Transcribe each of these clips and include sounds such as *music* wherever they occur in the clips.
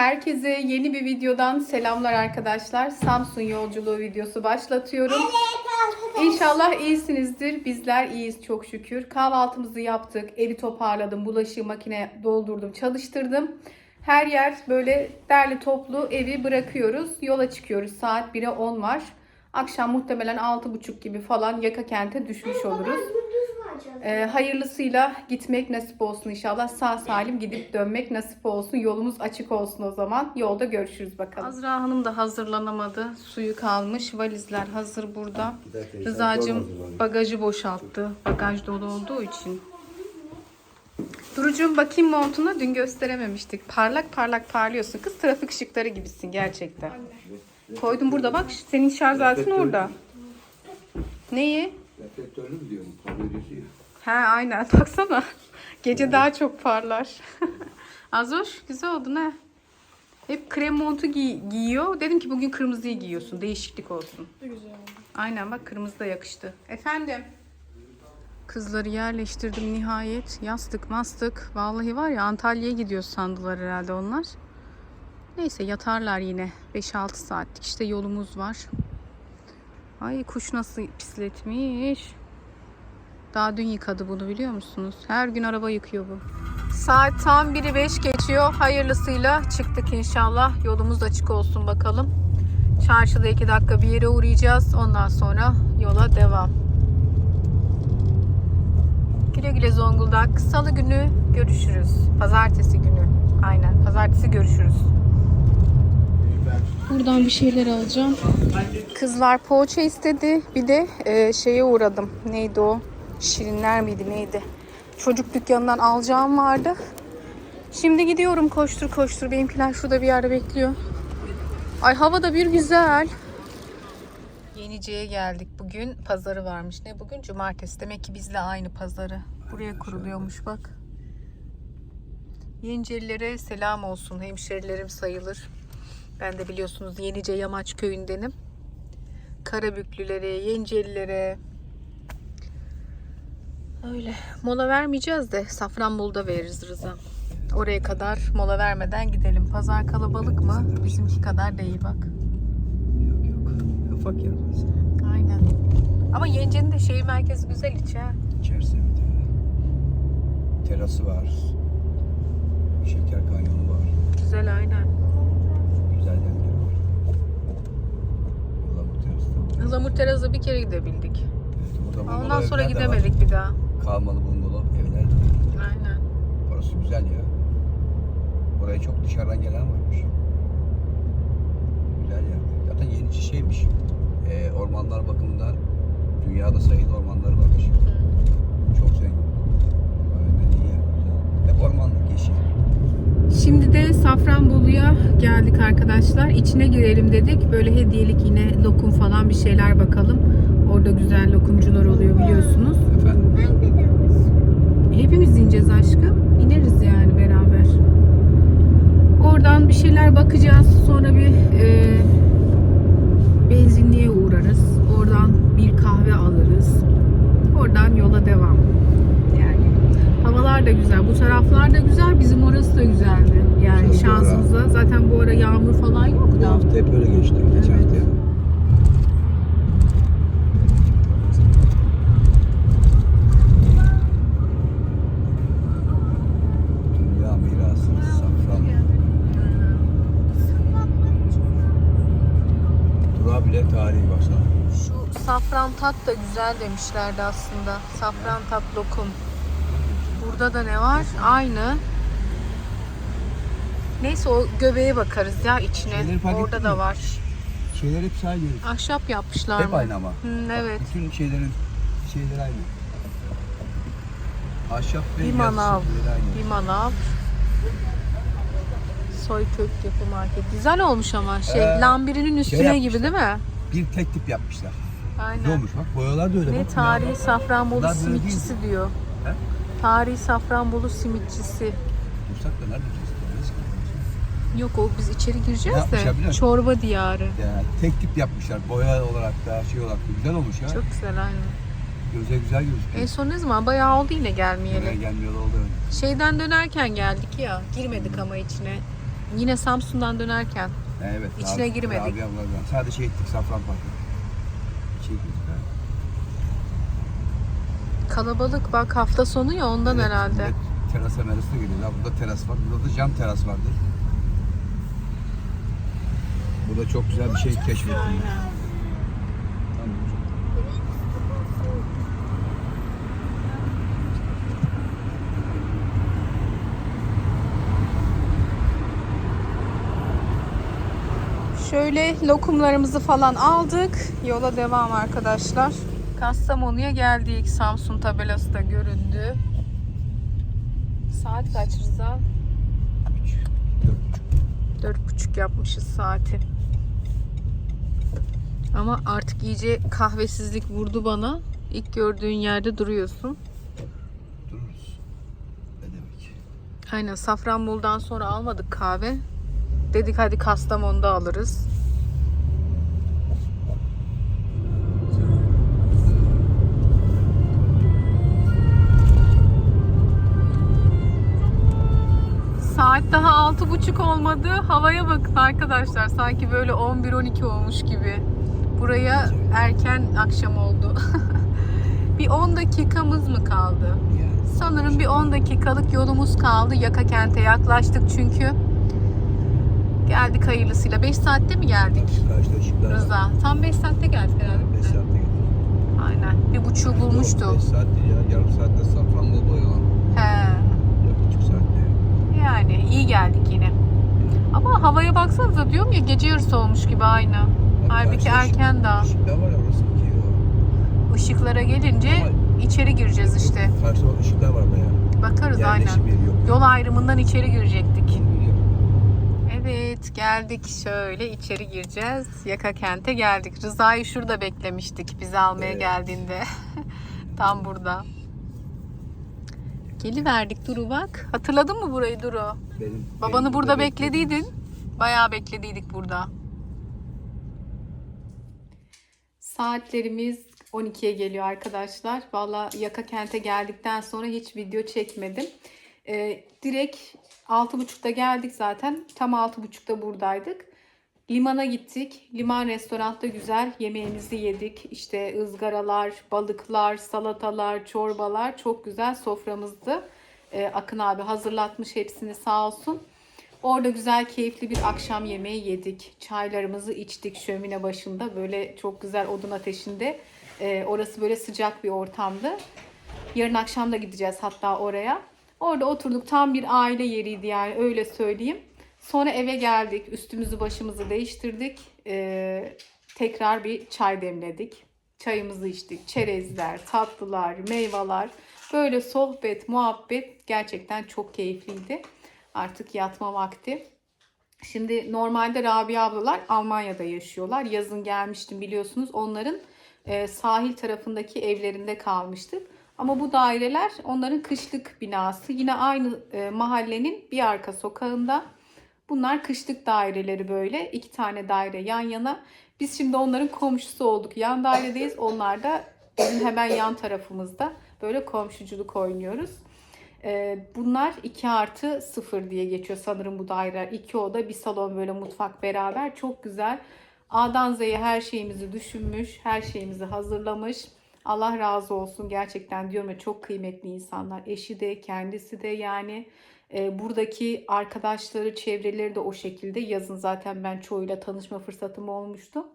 Herkese yeni bir videodan selamlar arkadaşlar. Samsun yolculuğu videosu başlatıyorum. İnşallah iyisinizdir. Bizler iyiyiz çok şükür. Kahvaltımızı yaptık. Evi toparladım. Bulaşığı makine doldurdum, çalıştırdım. Her yer böyle derli toplu evi bırakıyoruz. Yola çıkıyoruz. Saat 1'e 10 var. Akşam muhtemelen 6.30 gibi falan Yaka kente düşmüş oluruz. Ee, hayırlısıyla gitmek nasip olsun inşallah. Sağ salim gidip dönmek nasip olsun. Yolumuz açık olsun o zaman. Yolda görüşürüz bakalım. Azra Hanım da hazırlanamadı. Suyu kalmış. Valizler hazır burada. Rıza'cığım bagajı boşalttı. Bagaj dolu olduğu için. Durucuğum bakayım montuna. Dün gösterememiştik. Parlak parlak parlıyorsun. Kız trafik ışıkları gibisin gerçekten. Koydum burada bak. Senin şarj aletin orada. Neyi? Reflektörlü mü diyorum? Ya. He aynen *laughs* baksana. Gece daha çok parlar. *laughs* Azoş güzel oldu ne? Hep krem montu giy- giyiyor. Dedim ki bugün kırmızıyı giyiyorsun. Değişiklik olsun. Aynen bak kırmızı da yakıştı. Efendim? Kızları yerleştirdim nihayet. Yastık mastık. Vallahi var ya Antalya'ya gidiyor sandılar herhalde onlar. Neyse yatarlar yine. 5-6 saatlik işte yolumuz var. Ay kuş nasıl pisletmiş. Daha dün yıkadı bunu biliyor musunuz? Her gün araba yıkıyor bu. Saat tam 1'i 5 geçiyor. Hayırlısıyla çıktık inşallah. Yolumuz açık olsun bakalım. Çarşıda 2 dakika bir yere uğrayacağız. Ondan sonra yola devam. Güle güle Zonguldak. Salı günü görüşürüz. Pazartesi günü. Aynen. Pazartesi görüşürüz. Buradan bir şeyler alacağım. Kızlar poğaça istedi. Bir de e, şeye uğradım. Neydi o? Şirinler miydi neydi? Çocuk dükkanından alacağım vardı. Şimdi gidiyorum koştur koştur. Benimkiler şurada bir yerde bekliyor. Ay hava da bir güzel. Yenice'ye geldik. Bugün pazarı varmış. Ne bugün? Cumartesi. Demek ki bizle aynı pazarı. Buraya kuruluyormuş bak. Yenicelilere selam olsun. Hemşerilerim sayılır. Ben de biliyorsunuz Yenice Yamaç köyündenim. Karabüklülere, Yencelilere. Öyle. Mola vermeyeceğiz de Safranbolu'da veririz Rıza. Oraya kadar mola vermeden gidelim. Pazar kalabalık mı? Bizimki kadar değil bak. Yok yok. Ufak yer. Aynen. Ama Yence'nin de şehir merkezi güzel içi ha. İçerisi evet. Terası var. Şeker kanyonu var. Güzel aynen. Güzel yerleri var. Yılamur terası Ihlamur Teras'a bir kere gidebildik. Bungalov Ondan sonra gidemedik bir daha. Kalmalı bungalov evler. Aynen. Orası güzel ya. Oraya çok dışarıdan gelen varmış. Güzel yer. Zaten yenici şeymiş. Ee, ormanlar bakımından dünyada sayılı ormanları varmış. Çok zengin. Hep ormanlık yeşil. Şimdi de Safranbolu'ya geldik arkadaşlar. İçine girelim dedik. Böyle hediyelik yine lokum falan bir şeyler bakalım. Orada güzel lokumcular oluyor biliyorsunuz. Efendim? Hepimiz ineceğiz aşkım. İneriz yani beraber. Oradan bir şeyler bakacağız. Sonra bir e, benzinliğe uğrarız. Oradan bir kahve alırız. Oradan yola devam. Havalar da güzel. Bu taraflar da güzel. Bizim orası da güzeldi. Yani Güzel, şansımıza. Zaten bu ara yağmur falan yok Bu da. hafta hep öyle geçti. Geçen Evet. hafta. Bile tarihi baksana. Şu safran tat da güzel demişlerdi aslında. Safran tat lokum. Burada da ne var? Aynı. Neyse o göbeğe bakarız ya içine. Şeyleri fark Orada ettin da mi? var. Şeyler hep aynı. Ahşap yapmışlar Hep mı? aynı ama. Hı, evet. Bütün şeylerin şeyleri aynı. Ahşap ve Bir manav. aynı. Bir manav. Soykök yapı market. Güzel olmuş ama şey Ee, lambirinin üstüne şey gibi değil mi? Bir tek tip yapmışlar. Aynen. olmuş bak. Boyalar da öyle. Ne bak. tarihi Safranbolu Bunlar böyle simitçisi diyor. He? Tarihi Safranbolu simitçisi. Dursak da nerede duracağız? Yok o biz içeri gireceğiz de. Çorba diyarı. Yani tek tip yapmışlar. Boya olarak da şey olarak da güzel olmuş ya. Çok güzel aynen. Göze güzel gözüküyor. En son ne zaman? Bayağı oldu yine gelmeyeli. gelmiyor oldu. Şeyden dönerken geldik ya. Girmedik ama içine. Yine Samsun'dan dönerken. Evet. İçine Rabi- girmedik. Rabia abladan. Sadece şey ettik Safran Parkı. Girdik abi. Kalabalık bak hafta sonu ya ondan Evet, herhalde. millet Terasa merasına geliyor. Ya burada teras var. Burada da cam teras vardır. Burada çok güzel bir şey keşfettim. Tamam. Şöyle lokumlarımızı falan aldık. Yola devam arkadaşlar. Kastamonu'ya geldik. Samsun tabelası da göründü. Saat kaç Rıza? Dört buçuk yapmışız saati. Ama artık iyice kahvesizlik vurdu bana. İlk gördüğün yerde duruyorsun. Dururuz. Ne demek? Aynen Safranbolu'dan sonra almadık kahve. Dedik hadi Kastamonu'da alırız. Saat daha altı buçuk olmadı. Havaya bakın arkadaşlar. Sanki böyle 11-12 olmuş gibi. Buraya erken akşam oldu. *laughs* bir 10 dakikamız mı kaldı? Sanırım bir 10 dakikalık yolumuz kaldı. Yaka kente yaklaştık çünkü. Geldik hayırlısıyla. 5 saatte mi geldik? Rıza. Tam 5 saatte geldik herhalde. 5 saatte gittik. Aynen. Bir buçuğu bulmuştu. 5 saat değil ya. Yarım saatte Safranbolu oyalan. He. Dört buçuk saatte. Yani iyi geldik yine. Ama havaya baksanıza diyorum ya gece yarısı olmuş gibi aynı. Halbuki Karşıda erken daha. Işıklar var ya orası iki o. Işıklara gelince içeri gireceğiz işte. Karşıda bak ışıklar var baya. Bakarız aynen. Yerleşim yeri yok. Yol ayrımından içeri girecektik. Evet geldik şöyle içeri gireceğiz. Yaka kente geldik. Rıza'yı şurada beklemiştik bizi almaya Evet. geldiğinde. *laughs* Tam burada. Geliverdik Duru bak. Hatırladın mı burayı Duru? Benim, Babanı benim burada beklediydin. Bayağı beklediydik burada. Saatlerimiz 12'ye geliyor arkadaşlar. Valla Yaka Kent'e geldikten sonra hiç video çekmedim. Ee, direkt 6.30'da geldik zaten. Tam 6.30'da buradaydık. Limana gittik. Liman restoranda güzel yemeğimizi yedik. İşte ızgaralar, balıklar, salatalar, çorbalar çok güzel soframızdı. Ee, Akın abi hazırlatmış hepsini sağ olsun. Orada güzel keyifli bir akşam yemeği yedik. Çaylarımızı içtik şömine başında. Böyle çok güzel odun ateşinde. Ee, orası böyle sıcak bir ortamdı. Yarın akşam da gideceğiz hatta oraya. Orada oturduk. Tam bir aile yeriydi yani öyle söyleyeyim. Sonra eve geldik. Üstümüzü başımızı değiştirdik. Ee, tekrar bir çay demledik. Çayımızı içtik. Çerezler, tatlılar, meyveler. Böyle sohbet, muhabbet gerçekten çok keyifliydi. Artık yatma vakti. Şimdi normalde Rabia ablalar Almanya'da yaşıyorlar. Yazın gelmiştim biliyorsunuz. Onların e, sahil tarafındaki evlerinde kalmıştık. Ama bu daireler onların kışlık binası. Yine aynı e, mahallenin bir arka sokağında. Bunlar kışlık daireleri böyle. iki tane daire yan yana. Biz şimdi onların komşusu olduk. Yan dairedeyiz. Onlar da bizim hemen yan tarafımızda. Böyle komşuculuk oynuyoruz. Bunlar 2 artı 0 diye geçiyor sanırım bu daireler. 2 oda, bir salon böyle mutfak beraber. Çok güzel. A'dan Z'ye her şeyimizi düşünmüş, her şeyimizi hazırlamış. Allah razı olsun gerçekten diyorum ya çok kıymetli insanlar. Eşi de kendisi de yani e, buradaki arkadaşları, çevreleri de o şekilde. Yazın zaten ben çoğuyla tanışma fırsatım olmuştu.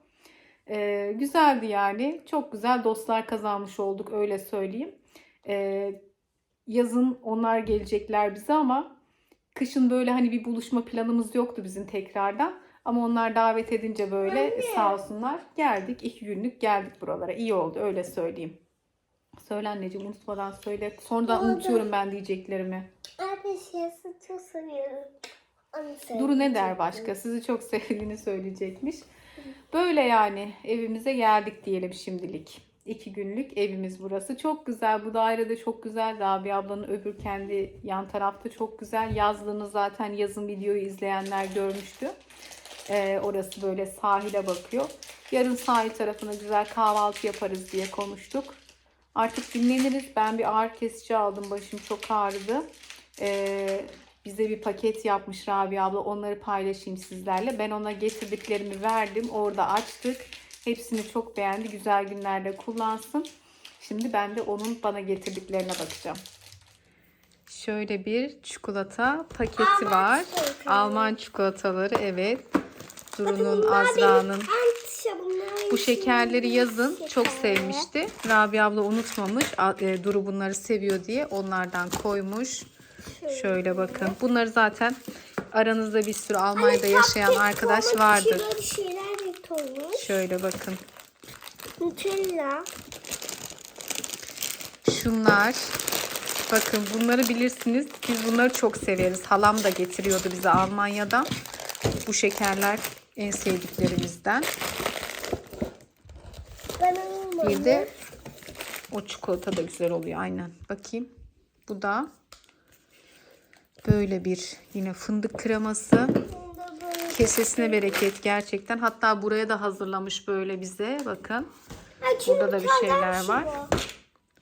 E, güzeldi yani. Çok güzel dostlar kazanmış olduk öyle söyleyeyim. E, yazın onlar gelecekler bize ama kışın böyle hani bir buluşma planımız yoktu bizim tekrardan. Ama onlar davet edince böyle sağ olsunlar geldik. iki günlük geldik buralara. İyi oldu öyle söyleyeyim. Söyle anneciğim unutmadan söyle. Sonradan Oldu. unutuyorum ben diyeceklerimi. Abi şeysi çok seviyorum. Onu Duru ne der başka? Sizi çok *laughs* sevdiğini söyleyecekmiş. Böyle yani evimize geldik diyelim şimdilik. İki günlük evimiz burası. Çok güzel. Bu daire de çok güzel. Rabia ablanın öbür kendi yan tarafta çok güzel. Yazlığını zaten yazın videoyu izleyenler görmüştü. Ee, orası böyle sahile bakıyor. Yarın sahil tarafına güzel kahvaltı yaparız diye konuştuk. Artık dinleniriz. Ben bir ağrı kesici aldım. Başım çok ağrıdı. Ee, bize bir paket yapmış Rabia abla. Onları paylaşayım sizlerle. Ben ona getirdiklerimi verdim. Orada açtık. Hepsini çok beğendi. Güzel günlerde kullansın. Şimdi ben de onun bana getirdiklerine bakacağım. Şöyle bir çikolata paketi Alman var. çikolataları. Alman çikolataları evet. Duru'nun, Azra'nın. Bu şekerleri yazın çok şekerler. sevmişti. Rabia abla unutmamış. E, Duru bunları seviyor diye onlardan koymuş. Şöyle bakın. Bunları zaten aranızda bir sürü Almanya'da yaşayan arkadaş vardır. Koymuş. Şöyle bakın. Nutella. Şunlar. Bakın bunları bilirsiniz. Biz bunları çok severiz. Halam da getiriyordu bize Almanya'dan. Bu şekerler en sevdiklerimizden. Bir de o çikolata da güzel oluyor aynen. Bakayım. Bu da böyle bir yine fındık kreması. Kesesine bereket gerçekten. Hatta buraya da hazırlamış böyle bize. Bakın. Ay, Burada da bir şeyler şey var.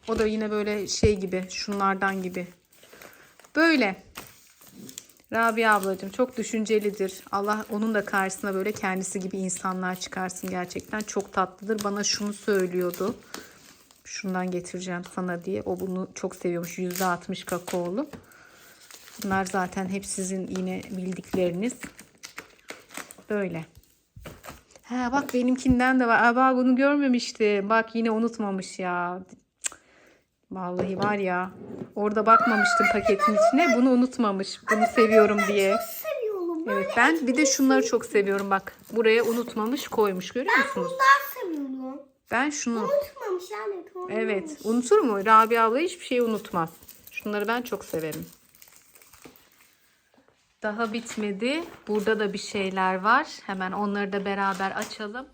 O da yine böyle şey gibi. Şunlardan gibi. Böyle. Rabia ablacığım çok düşüncelidir. Allah onun da karşısına böyle kendisi gibi insanlar çıkarsın gerçekten. Çok tatlıdır. Bana şunu söylüyordu. Şundan getireceğim sana diye. O bunu çok seviyormuş. %60 kakaolu. Bunlar zaten hep sizin yine bildikleriniz. Böyle. Ha bak benimkinden de var. Aa, bak bunu görmemiştim. Bak yine unutmamış ya. Vallahi var ya. Orada bakmamıştım paketin içine. Bunu unutmamış. Bunu seviyorum diye. Evet ben bir de şunları çok seviyorum bak. Buraya unutmamış koymuş görüyor musunuz? Bunlar seviyorum. Ben şunu Unutmamış yani. evet unutur mu? Rabia abla hiçbir şeyi unutmaz. Şunları ben çok severim. Daha bitmedi. Burada da bir şeyler var. Hemen onları da beraber açalım.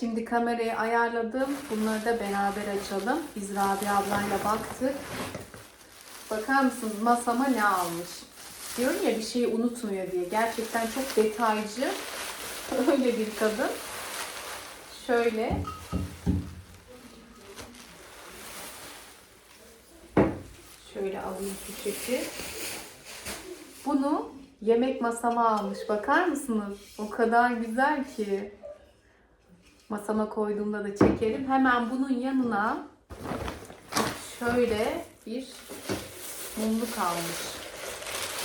Şimdi kamerayı ayarladım. Bunları da beraber açalım. Biz Rabia ablayla baktık. Bakar mısınız masama ne almış? Diyorum ya bir şeyi unutmuyor diye. Gerçekten çok detaycı. *laughs* Öyle bir kadın. Şöyle. Şöyle alayım poşeti. Bunu yemek masama almış. Bakar mısınız? O kadar güzel ki. Masama koyduğumda da çekerim. Hemen bunun yanına şöyle bir mumluk almış.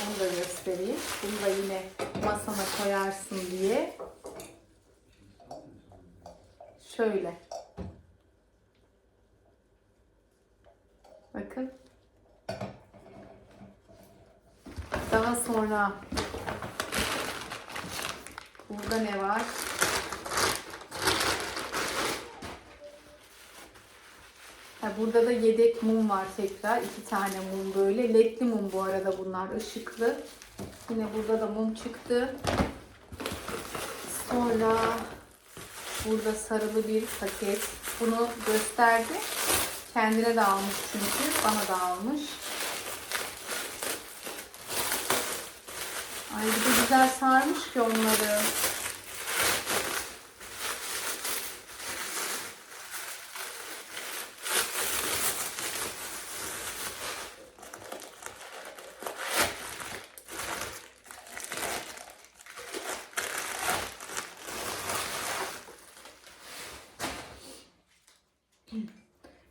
Onu da göstereyim. Bunu da yine masana koyarsın diye. Şöyle. Bakın. Daha sonra burada ne var? Ha, burada da yedek mum var tekrar. iki tane mum böyle. Ledli mum bu arada bunlar. ışıklı. Yine burada da mum çıktı. Sonra burada sarılı bir paket. Bunu gösterdi. Kendine de almış çünkü. Bana da almış. Ay bir de güzel sarmış ki onları.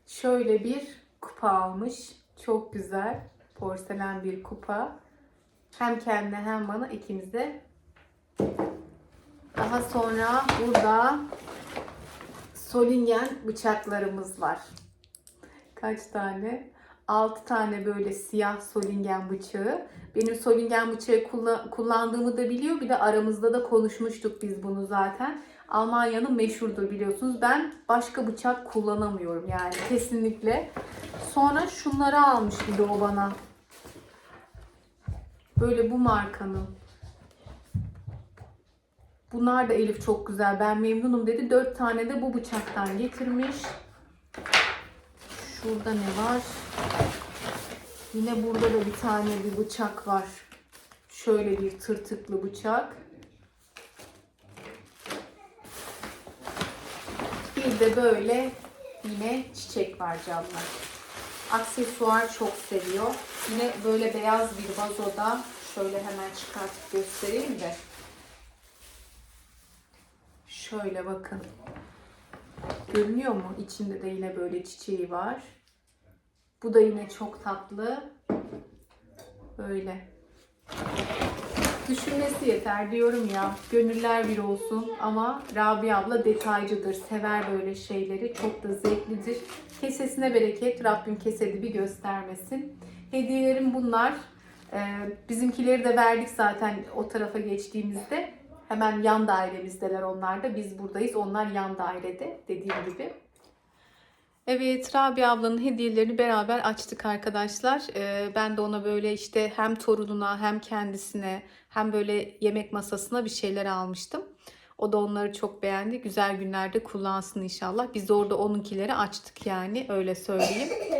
Şöyle bir kupa almış. Çok güzel. Porselen bir kupa. Hem kendine hem bana ikimize. Daha sonra burada Solingen bıçaklarımız var. Kaç tane? 6 tane böyle siyah Solingen bıçağı. Benim Solingen bıçağı kulla- kullandığımı da biliyor. Bir de aramızda da konuşmuştuk biz bunu zaten. Almanya'nın meşhurdur biliyorsunuz. Ben başka bıçak kullanamıyorum yani kesinlikle. Sonra şunları almış bir de o bana. Böyle bu markanın. Bunlar da Elif çok güzel. Ben memnunum dedi. Dört tane de bu bıçaktan getirmiş. Şurada ne var? Yine burada da bir tane bir bıçak var. Şöyle bir tırtıklı bıçak. Bir de böyle yine çiçek var canlar. Aksesuar çok seviyor. Yine böyle beyaz bir vazoda şöyle hemen çıkartıp göstereyim de. Şöyle bakın. Görünüyor mu? İçinde de yine böyle çiçeği var. Bu da yine çok tatlı. Böyle. Düşünmesi yeter diyorum ya. Gönüller bir olsun ama Rabia abla detaycıdır. Sever böyle şeyleri. Çok da zevklidir. Kesesine bereket. Rabbim kesedi bir göstermesin. Hediyelerim bunlar. Ee, bizimkileri de verdik zaten o tarafa geçtiğimizde. Hemen yan dairemizdeler onlar da. Biz buradayız. Onlar yan dairede dediğim gibi. Evet, Rabia ablanın hediyelerini beraber açtık arkadaşlar. Ee, ben de ona böyle işte hem torununa hem kendisine hem böyle yemek masasına bir şeyler almıştım. O da onları çok beğendi. Güzel günlerde kullansın inşallah. Biz de orada onunkileri açtık yani öyle söyleyeyim. *laughs*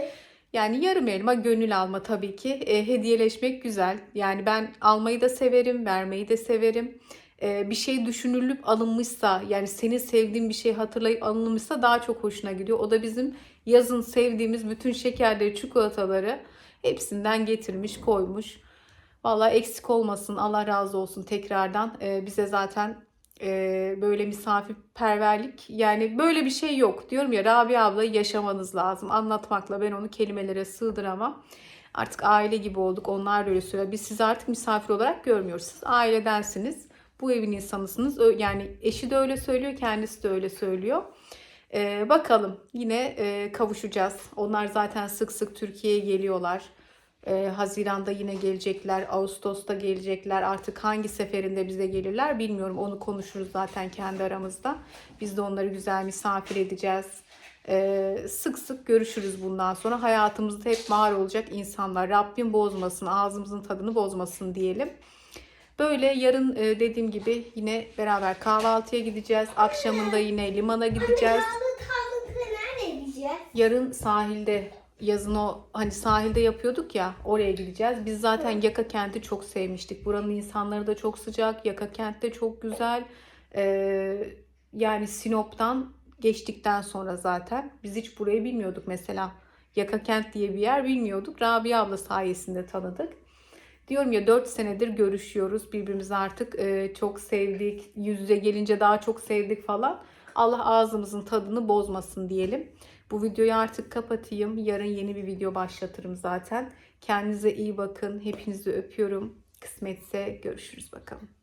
Yani yarım elma gönül alma tabii ki. E, hediyeleşmek güzel. Yani ben almayı da severim, vermeyi de severim. E, bir şey düşünülüp alınmışsa yani senin sevdiğin bir şey hatırlayıp alınmışsa daha çok hoşuna gidiyor. O da bizim yazın sevdiğimiz bütün şekerleri, çikolataları hepsinden getirmiş, koymuş. Vallahi eksik olmasın, Allah razı olsun tekrardan. E, bize zaten e, böyle misafirperverlik yani böyle bir şey yok. Diyorum ya Rabia ablayı yaşamanız lazım. Anlatmakla ben onu kelimelere sığdıramam. Artık aile gibi olduk. Onlar da öyle söylüyor. Biz sizi artık misafir olarak görmüyoruz. Siz ailedensiniz. Bu evin insanısınız. Yani eşi de öyle söylüyor, kendisi de öyle söylüyor. Ee, bakalım yine e, kavuşacağız. Onlar zaten sık sık Türkiye'ye geliyorlar. Ee, Haziran'da yine gelecekler, Ağustos'ta gelecekler. Artık hangi seferinde bize gelirler bilmiyorum. Onu konuşuruz zaten kendi aramızda. Biz de onları güzel misafir edeceğiz. Ee, sık sık görüşürüz bundan sonra. Hayatımızda hep var olacak insanlar. Rabbim bozmasın, ağzımızın tadını bozmasın diyelim. Böyle yarın e, dediğim gibi yine beraber kahvaltıya gideceğiz. Akşamında yine limana gideceğiz? Yarın sahilde yazın o hani sahilde yapıyorduk ya oraya gideceğiz. Biz zaten Yaka kenti çok sevmiştik. Buranın insanları da çok sıcak. Yaka kent de çok güzel. Ee, yani Sinop'tan geçtikten sonra zaten biz hiç burayı bilmiyorduk mesela. Yaka kent diye bir yer bilmiyorduk. Rabia abla sayesinde tanıdık. Diyorum ya 4 senedir görüşüyoruz. Birbirimizi artık e, çok sevdik. Yüz yüze gelince daha çok sevdik falan. Allah ağzımızın tadını bozmasın diyelim. Bu videoyu artık kapatayım. Yarın yeni bir video başlatırım zaten. Kendinize iyi bakın. Hepinizi öpüyorum. Kısmetse görüşürüz bakalım.